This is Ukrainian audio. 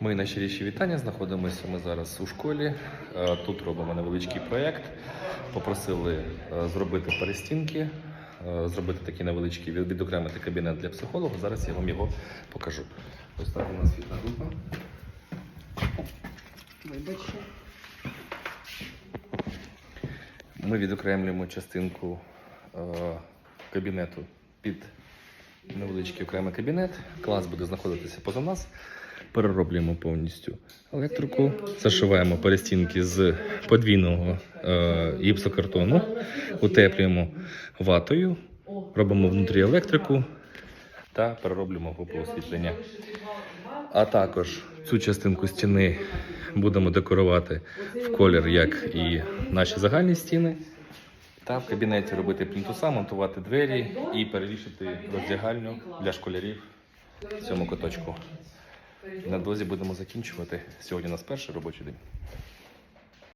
Ми найщиріші вітання. Знаходимося ми зараз у школі. Е, Тут робимо невеличкий проєкт. Попросили е, зробити перестінки, е, зробити такий невеличкий відокремити кабінет для психолога. Зараз я вам його покажу. Ось так у нас вхідна група. Вибачте. Ми відокремлюємо частинку кабінету під невеличкий окремий кабінет. Клас буде знаходитися поза нас. Перероблюємо повністю електрику, зашиваємо перестінки з подвійного е, гіпсокартону, утеплюємо ватою, робимо внутрі електрику та перероблюємо групу освітлення. А також цю частинку стіни будемо декорувати в колір, як і наші загальні стіни. Та в кабінеті робити плінтуса, монтувати двері і перевішити роздягальню для школярів в цьому куточку. На дозі будемо закінчувати. Сьогодні у нас перший робочий день.